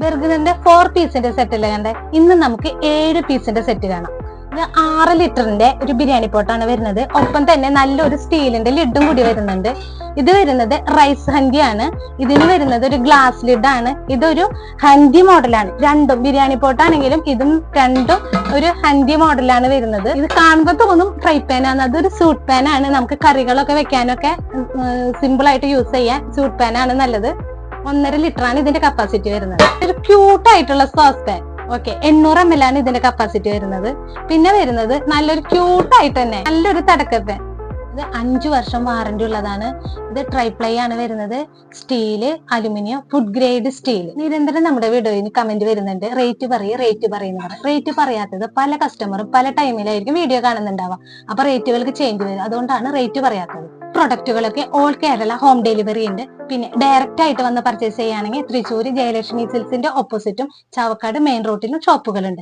ബെർഗറിന്റെ four പീസിന്റെ set അല്ലേ കണ്ടേ? ഇന്ന് നമുക്ക് ഏഴ് പീസിന്റെ സെറ്റ് കാണാം. ആറ് ലിറ്ററിന്റെ ഒരു ബിരിയാണി പോട്ടാണ് വരുന്നത്. ഒപ്പം തന്നെ നല്ലൊരു സ്റ്റീലിന്റെ ലിഡും കൂടി വരുന്നുണ്ട്. ഇത് വരുന്നത് റൈസ് ആണ് ഇതിന് വരുന്നത് ഒരു ഗ്ലാസ് ലിഡാണ് ഇതൊരു ഹണ്ടി മോഡലാണ് രണ്ടും ബിരിയാണി പോട്ടാണെങ്കിലും ഇതും രണ്ടും ഒരു ഹണ്ടി മോഡലാണ് വരുന്നത്. ഇത് കാണുമ്പോൾ തോന്നും ഫ്രൈ പാൻ ആണ്. അതൊരു സൂട്ട് പാൻ ആണ്. നമുക്ക് കറികളൊക്കെ വെക്കാനൊക്കെ സിമ്പിൾ ആയിട്ട് യൂസ് ചെയ്യാൻ സൂട്ട് പാൻ ആണ് നല്ലത്. ഒന്നര ലിറ്ററാണ് ഇതിന്റെ കപ്പാസിറ്റി വരുന്നത്. ഒരു ക്യൂട്ട് ആയിട്ടുള്ള സോസ് പാൻ ഓക്കെ എണ്ണൂറ് എം എൽ ആണ് ഇതിന്റെ കപ്പാസിറ്റി വരുന്നത്. പിന്നെ വരുന്നത് നല്ലൊരു ക്യൂട്ട് ആയിട്ട് തന്നെ നല്ലൊരു തടക്കപ്പാൻ. ഇത് അഞ്ചു വർഷം വാറന്റി ഉള്ളതാണ്. ഇത് ട്രൈപ്ലൈ ആണ് വരുന്നത്. Steel aluminium food grade steel നിരന്തരം നമ്മുടെ വീഡിയോയിൽ കമന്റ് വരുന്നുണ്ട്. റേറ്റ് പറയും റേറ്റ് പറയുന്ന റേറ്റ് പറയാത്തത് പല കസ്റ്റമറും പല ടൈമിലായിരിക്കും വീഡിയോ കാണുന്നുണ്ടാവുക. അപ്പൊ റേറ്റുകൾക്ക് ചേഞ്ച് വരും. അതുകൊണ്ടാണ് റേറ്റ് പറയാത്തത്. പ്രൊഡക്റ്റുകളൊക്കെ ഓൾ കേരള ഹോം ഡെലിവറി ഉണ്ട്. പിന്നെ ഡയറക്റ്റ് ആയിട്ട് വന്ന് പർച്ചേസ് ചെയ്യുകയാണെങ്കിൽ തൃശ്ശൂർ ജയലക്ഷ്മി സിൽസിന്റെ ഓപ്പോസിറ്റും ചാവക്കാട് മെയിൻ റോഡിലും ഷോപ്പുകളുണ്ട്